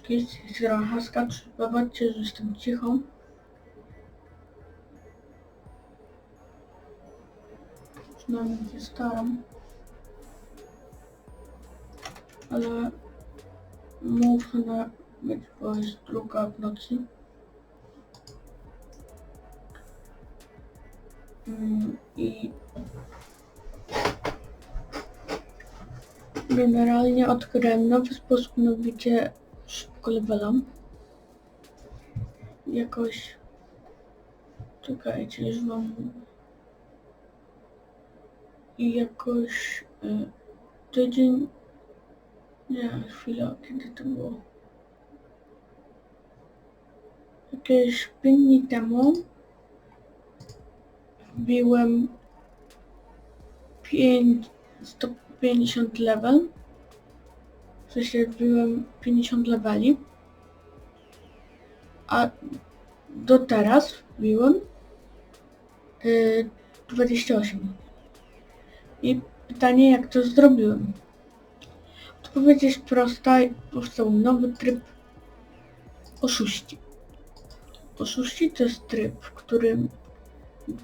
książki, zbieram haskacz. Zobaczcie, że jestem cicho. Przynajmniej się staram. Ale muszę być, bo jest druga w nocy. Mm, I generalnie odkryłem nowy sposób na bicie szybko levelem. Jakoś... Czekajcie, już wam... I jakoś... Y, tydzień... Nie, chwila, kiedy to było? Jakieś 5 dni temu wbiłem 5, 150 level. Wbiłem 50 leveli. A do teraz wbiłem y, 28. I pytanie, jak to zrobiłem? Odpowiedź jest prosta powstał nowy tryb oszuści. Oszuści to jest tryb, w którym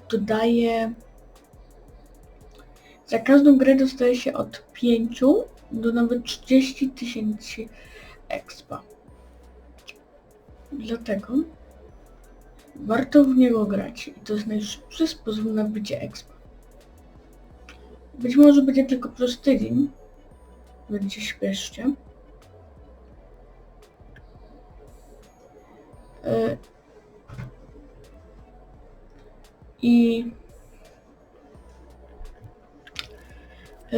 dodaje... Za każdą grę dostaje się od 5 do nawet 30 tysięcy expa. Dlatego warto w niego grać i to jest najszybszy sposób na bycie expa. Być może będzie tylko przez tydzień, więc się śpieszcie. E, I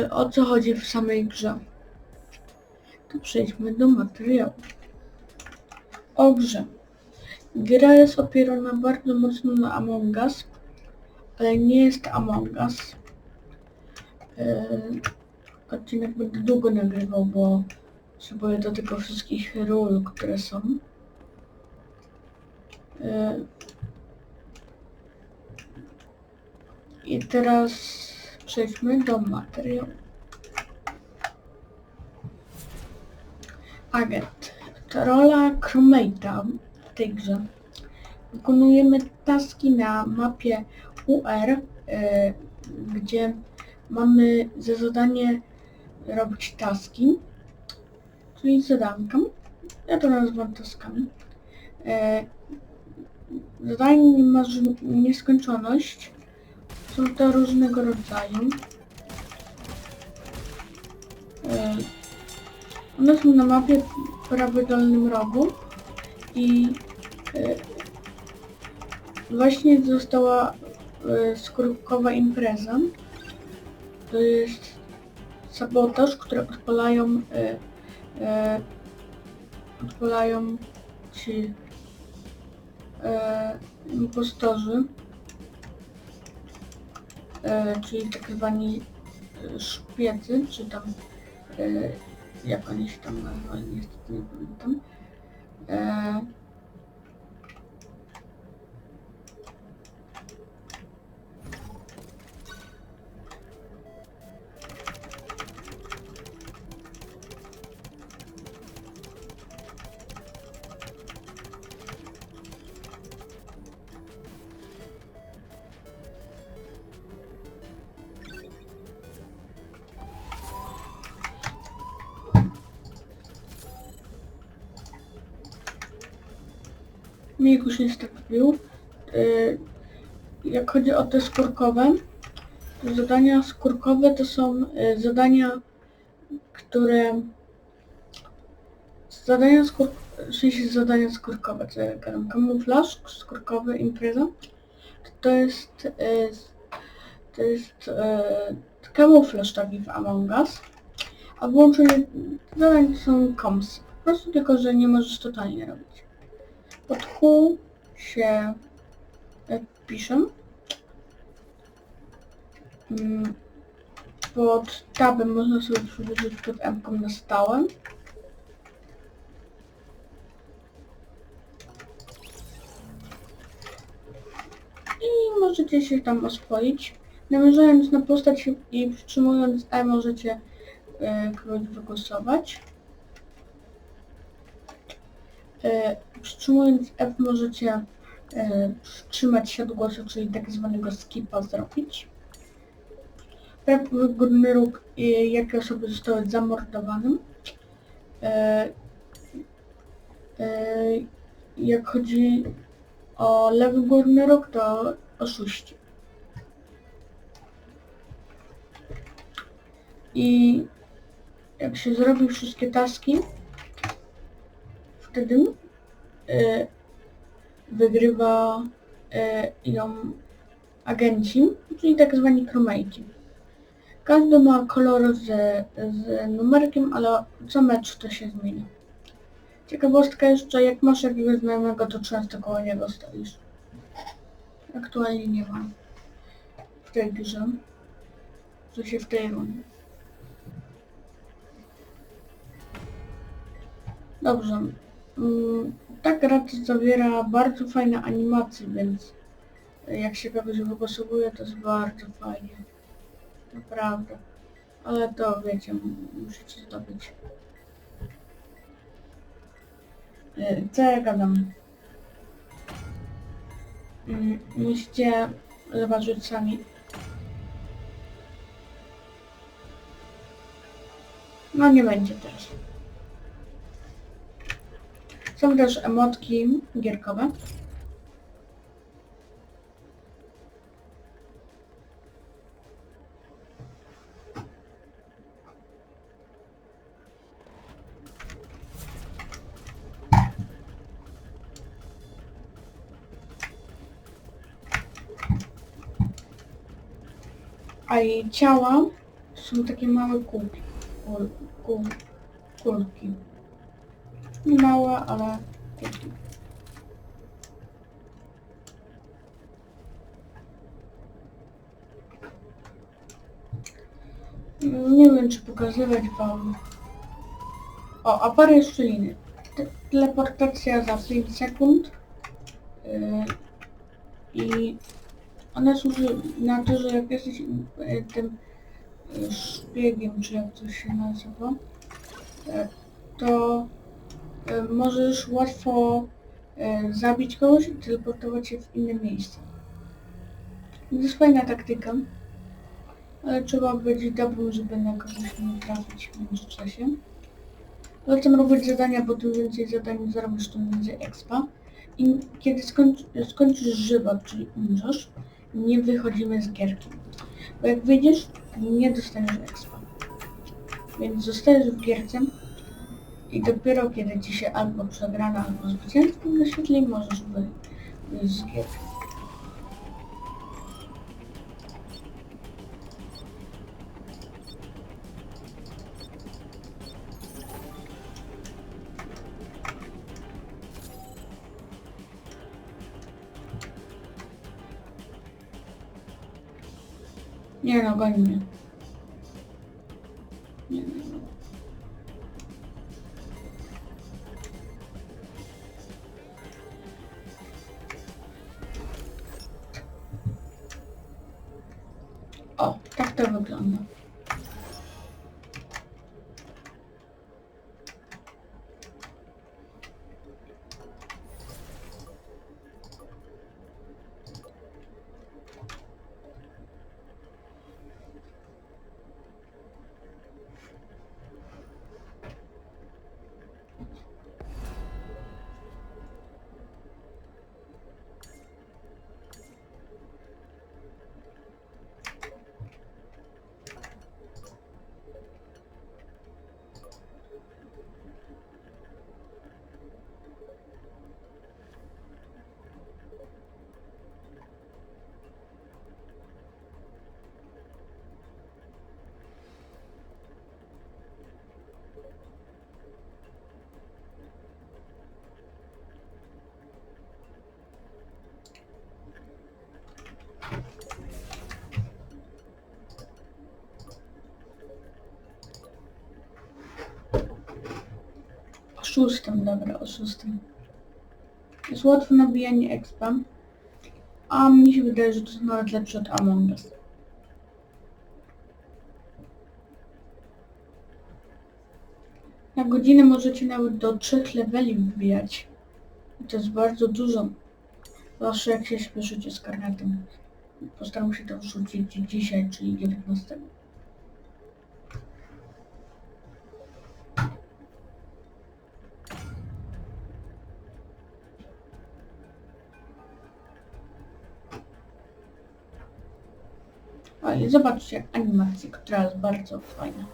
o co chodzi w samej grze? To przejdźmy do materiału. O grze. Gra jest opierana bardzo mocno na Among Us, ale nie jest Among Us. Yy, odcinek będę długo nagrywał, bo potrzebuję do tego wszystkich ról, które są. Yy, I teraz przejdźmy do materiału. Agent. To rola crewmate'a w tej grze. Wykonujemy taski na mapie UR, e, gdzie mamy za zadanie robić taski, czyli zadanka. Ja to nazywam taskami. E, Zadanie ma nieskończoność. Są to różnego rodzaju. One są na mapie w prawej dolnym rogu i e, właśnie została e, skorupkowa impreza. To jest sabotaż, które odpalają e, odpalają ci impostorzy, e, czyli tak zwani e, szpiecy, czy tam e, jak oni się tam nazywali, niestety nie pamiętam. Mikus niestety wbił. Y, Jak chodzi o te skórkowe, to zadania skórkowe to są y, zadania, które... Zadania skór... W zadania skórkowe, gadam, kamuflaż skórkowy, impreza. To jest... y, To jest y, kamuflaż taki w Among Us. A włączenie zadań to są koms. Po prostu tylko, że nie możesz totalnie robić. Pod Q się e, piszę. Mm, Pod tabem można sobie przybliżyć pod M na stałe. I możecie się tam oswoić. Namierzając na postać i przytrzymując E możecie e, kogoś wygłosować. E, przytrzymując F możecie e, wstrzymać się od głosu, czyli tak zwanego skipa zrobić. Prawy górny róg, e, jakie osoby zostały zamordowane. Jak chodzi o lewy górny róg, to oszuści. I jak się zrobi wszystkie taski, wtedy e, wygrywa e, idą agenci, czyli tak zwani crewmate'i. Każdy ma kolor z, z numerkiem, ale co mecz to się zmienia. Ciekawostka jeszcze, jak masz jakiegoś znajomego, to często koło niego stoisz. Aktualnie nie ma w tej grze. Co się w tej rundzie. Dobrze. Mm, Ta gra zawiera bardzo fajne animacje, więc jak się kogoś wygłosowuje, to jest bardzo fajnie. Naprawdę. Ale to wiecie, musicie zdobyć. E, Co ja gadam? Mm, Musicie zobaczyć sami. No nie będzie teraz. Są też emotki gierkowe. A jej ciała są takie małe kulki. Kul, kul, kulki. Nie małe, ale kulki. Nie wiem, czy pokazywać wam. O, aparat szczeliny. Te- Teleportacja za 5 sekund. Yy, I ona służy na to, że jak jesteś yy, tym yy, szpiegiem, czy jak to się nazywa, yy, to yy, możesz łatwo yy, zabić kogoś i teleportować się w inne miejsce. To jest fajna taktyka, ale trzeba być dobrym, żeby na kogoś nie trafić w międzyczasie. Polecam robić zadania, bo tym więcej zadań zarobisz, tym więcej expa. I kiedy skończy, skończysz żywot, czyli umrzesz, nie wychodzimy z gierki. Bo jak wyjdziesz, nie dostaniesz expa. Więc zostajesz w gierce i dopiero kiedy ci się albo przegrana, albo zwycięstwo wyświetli, możesz wy- wyjść z gierki. Nie no, goni mnie. O, tak to wygląda. Oszustem, dobra, oszustem. Jest łatwe nabijanie expa. A mi się wydaje, że to jest nawet lepsze od Among Us. Na godzinę możecie nawet do trzech leveli wbijać. To jest bardzo dużo. Zawsze jak się śpieszycie z karnetem. Postaram się to wrzucić dzisiaj, czyli 19. I zobaczcie animację, która jest bardzo fajna.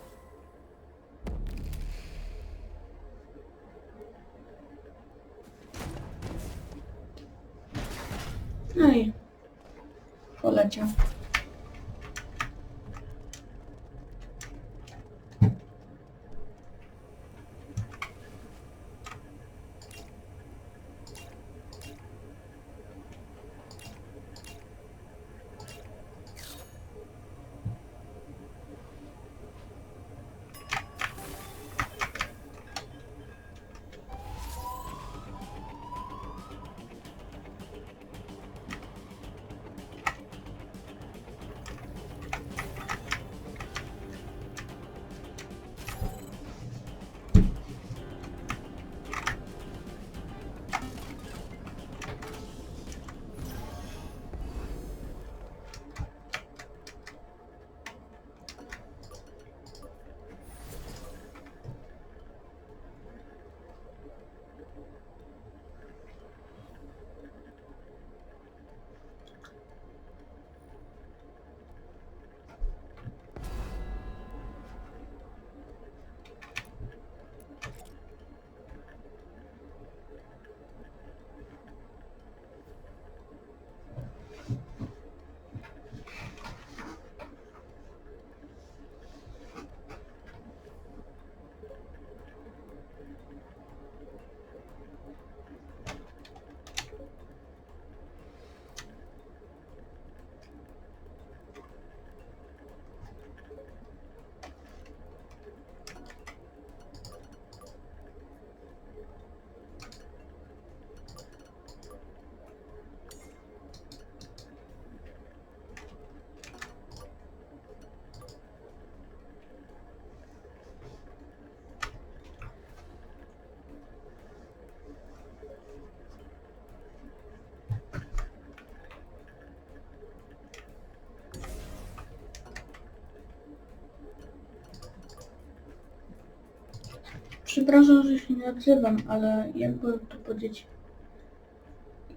No i poleciał. Przepraszam, że się nie odzywam, ale jakby tu powiedzieć,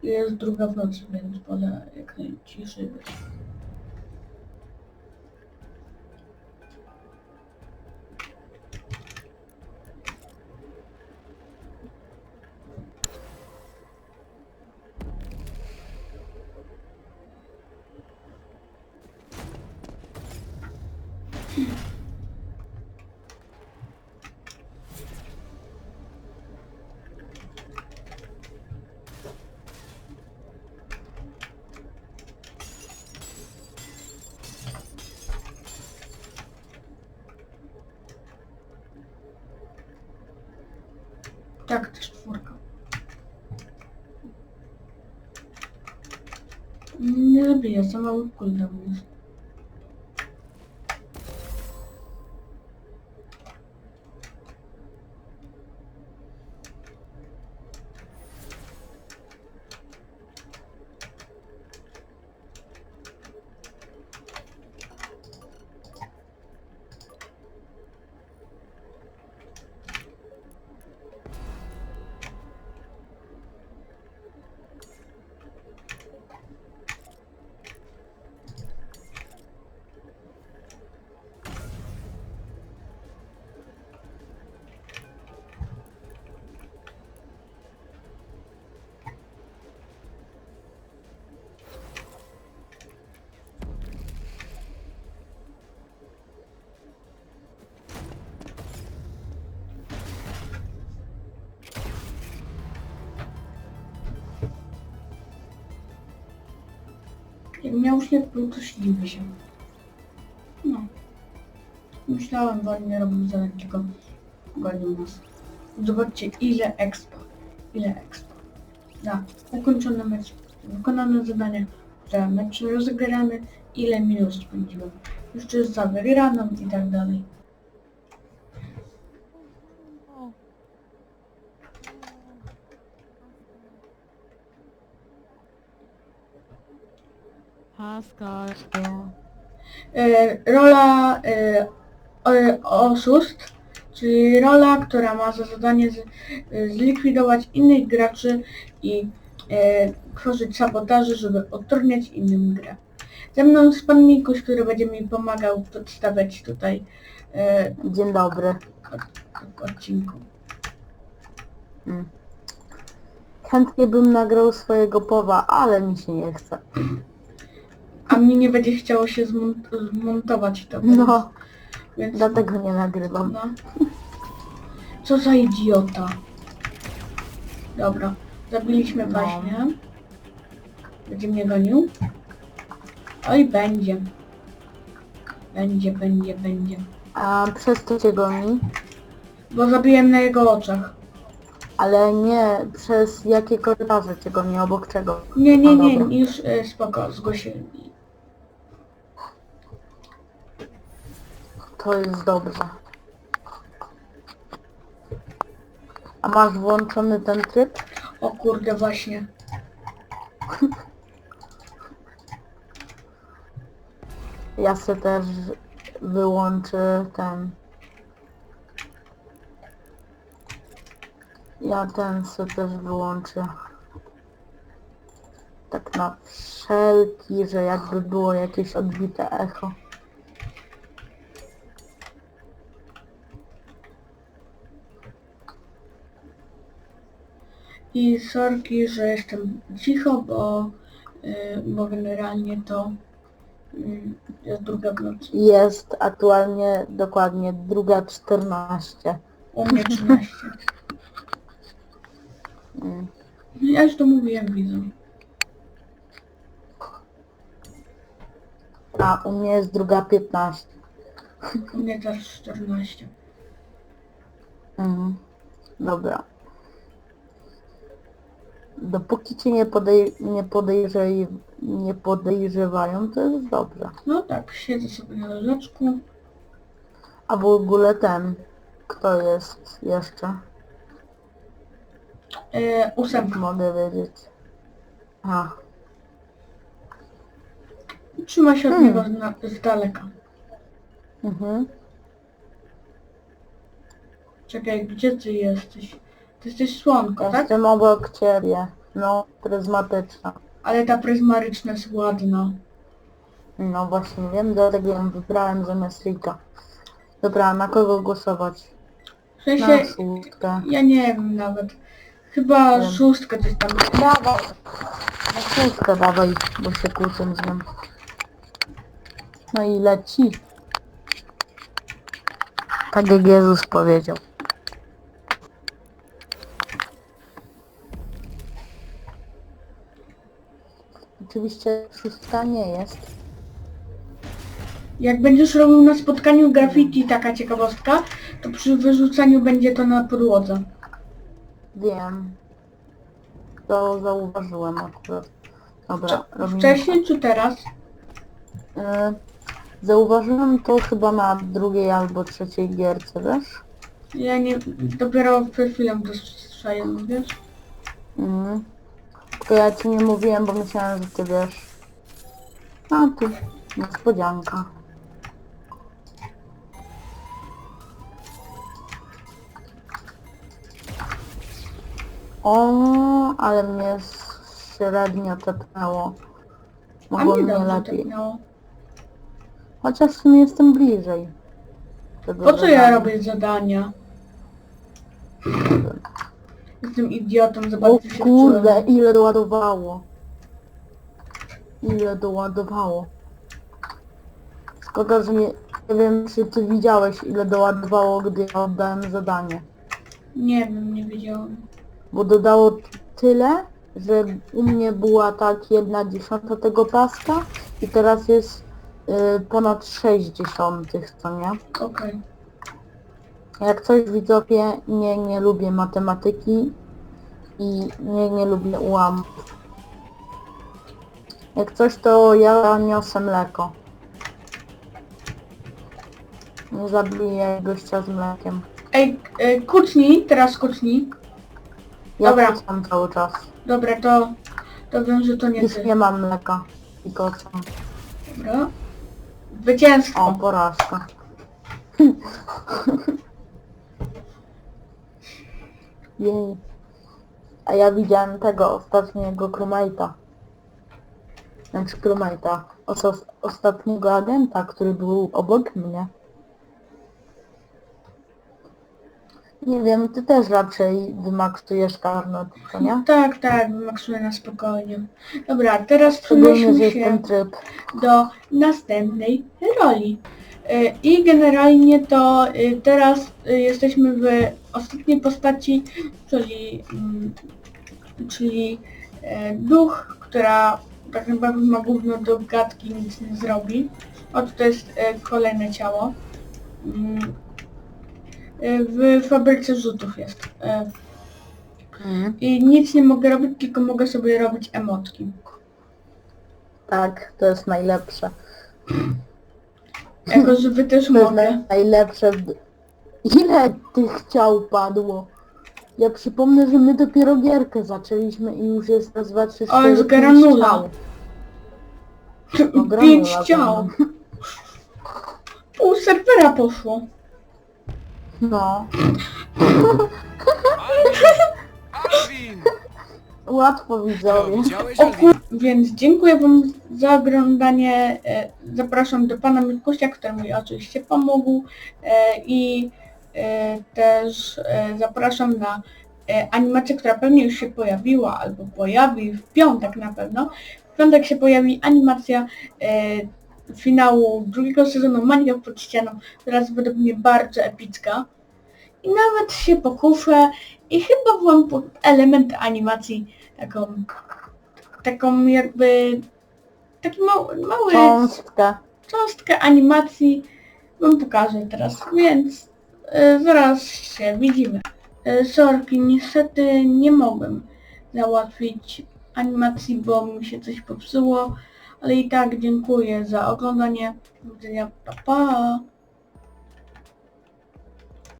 jest druga w nocy, więc wolę jak najciszej być. Tak, też czwórka. Nie zabiję, za śnieg, był to śliwy się. No. Myślałem, wolnie robił zadań, tylko gonił nas. Zobaczcie, ile expa. Ile expa. Da, ukończony mecz. Wykonane zadanie, że mecz rozegrany, ile minut spędziłem. Jeszcze za wygraną i tak dalej. E, rola e, o- oszust, czyli rola, która ma za zadanie z, e, zlikwidować innych graczy i tworzyć sabotaże, żeby utrudniać innym grę. Ze mną jest pan Mikuś, który będzie mi pomagał przedstawiać tutaj Dzień dobry. w odcinku. Mm. Chętnie bym nagrał swojego powa, ale mi się nie chce. A mnie nie będzie chciało się zmont- zmontować to. Więc, No, więc dlatego nie nagrywam. No. Co za idiota. Dobra, zabiliśmy No. właśnie. Będzie mnie gonił? Oj, będzie. Będzie, będzie, będzie. A przez to cię goni? Bo zabiłem na jego oczach. Ale nie przez jakie korytarze cię goni, obok czego. Nie, nie, No nie, dobra. już e, spoko, zgłosiłem. To jest dobrze. A masz włączony ten tryb? O kurde, właśnie. Ja se też wyłączę ten... Ja ten se też wyłączę. Tak na wszelki, że jakby było jakieś odbite echo. I sorki, że jestem cicho, bo, y, bo generalnie to y, jest druga w nocy. Jest aktualnie dokładnie druga 14. U mnie 13. Mm. Ja już to mówiłem widzom. A u mnie jest druga 15. U mnie też 14. Mhm. Dobra. Dopóki cię nie, podej nie, podejrzej nie podejrzewają, to jest dobrze. No tak, siedzę sobie na leżaczku. A w ogóle ten, kto jest jeszcze? E, Jak ósemka. mogę wiedzieć? A, Trzyma się od Hmm. niego z daleka. mhm. Czekaj, gdzie ty jesteś? Ty jesteś słonko, tak? Jestem obok ciebie. No, pryzmatyczna. Ale ta pryzmaryczna jest ładna. No właśnie wiem, dlatego ją wybrałem zamiast Rika. Dobra, na kogo głosować? W Na sensie, szóstkę. ja nie wiem nawet. Chyba Wiem. szóstkę coś tam. Dawaj. Na szóstkę dawaj, bo się kłócę z nią. No i leci. Tak jak Jezus powiedział. Oczywiście szóstka nie jest. Jak będziesz robił na spotkaniu graffiti taka ciekawostka, to przy wyrzucaniu będzie to na podłodze. Wiem. To zauważyłem akurat. Dobra, robimy Wcześniej czy teraz? E, Zauważyłem to chyba na drugiej albo trzeciej gierce, wiesz? Ja nie, dopiero przed chwilą to słyszałem, wiesz? Mhm. Tylko ja ci nie mówiłem, bo myślałem, że ty wiesz. A tu niespodzianka. O, ale mnie średnio tepnęło. A Mogło mnie mnie dobrze lepiej. tepnęło. Chociaż w sumie jestem bliżej. tego Po co ja zadania. robię zadania? Jestem idiotą, O zobaczcie się kurde, wczułem. ile doładowało. Ile doładowało. Szkoda, że nie, nie wiem, czy ty widziałeś, ile doładowało, gdy ja oddałem zadanie. Nie wiem, nie wiedziałam. Bo dodało t- tyle, że u mnie była tak jedna dziesiąta tego paska i teraz jest y, ponad 6 dziesiątych, co nie? Okej. Jak coś widzowie, nie, nie lubię matematyki i nie, nie lubię ułamów. Jak coś, to ja niosę mleko. Nie zabiję gościa z mlekiem. Ej, e, kucnij, teraz kucnij. Ja Dobra. wracam cały czas. Dobra, to, to wiem, że to nie Już ty. nie mam mleka. kocą. Dobra. Zwycięstwo. O, porażka. Jej. A ja widziałem tego ostatniego crewmate'a. Znaczy crewmate'a. Oso- ostatniego agenta, który był obok mnie. Nie wiem, ty też raczej wymaksujesz karnet, co nie? Tak, tak, wymaksuję na spokojnie. Dobra, teraz Szczególnie, że przenieśmy jest się ten tryb. do następnej roli. Y, I generalnie to y, teraz y, jesteśmy w ostatniej postaci, czyli, mm, czyli e, duch, która tak naprawdę ma gówno do gadki, nic nie zrobi. Oto to jest e, kolejne ciało. Mm, y, W fabryce rzutów jest. E, Mhm. I nic nie mogę robić, tylko mogę sobie robić emotki. Tak, to jest najlepsze. Jako, że wy też To jest mogę. naj- najlepsze. w- Ile tych ciał padło? Ja przypomnę, że my dopiero gierkę zaczęliśmy i już jest raz, dwa, trzy, O, cztery, jest pięć granula. ciał. No, Pięć ciał. Pół serwera poszło. No, Alvin! łatwo widzowie. widziałeś, O Alvin? kur... Więc dziękuję wam za oglądanie. E, Zapraszam do pana Mikusia, który mi oczywiście pomógł. E, I e, też e, zapraszam na e, animację, która pewnie już się pojawiła, albo pojawi w piątek na pewno. W piątek się pojawi animacja e, finału drugiego sezonu Mania pod ścianą, która jest według mnie bardzo epicka. I nawet się pokuszę i chyba wam po- element animacji taką, taką jakby, taki mały, mały Cząstkę. cząstkę animacji wam pokażę teraz, więc e, zaraz się widzimy. E, sorki, niestety nie mogłem załatwić animacji, bo mi się coś popsuło, ale i tak dziękuję za oglądanie. Do widzenia, pa pa!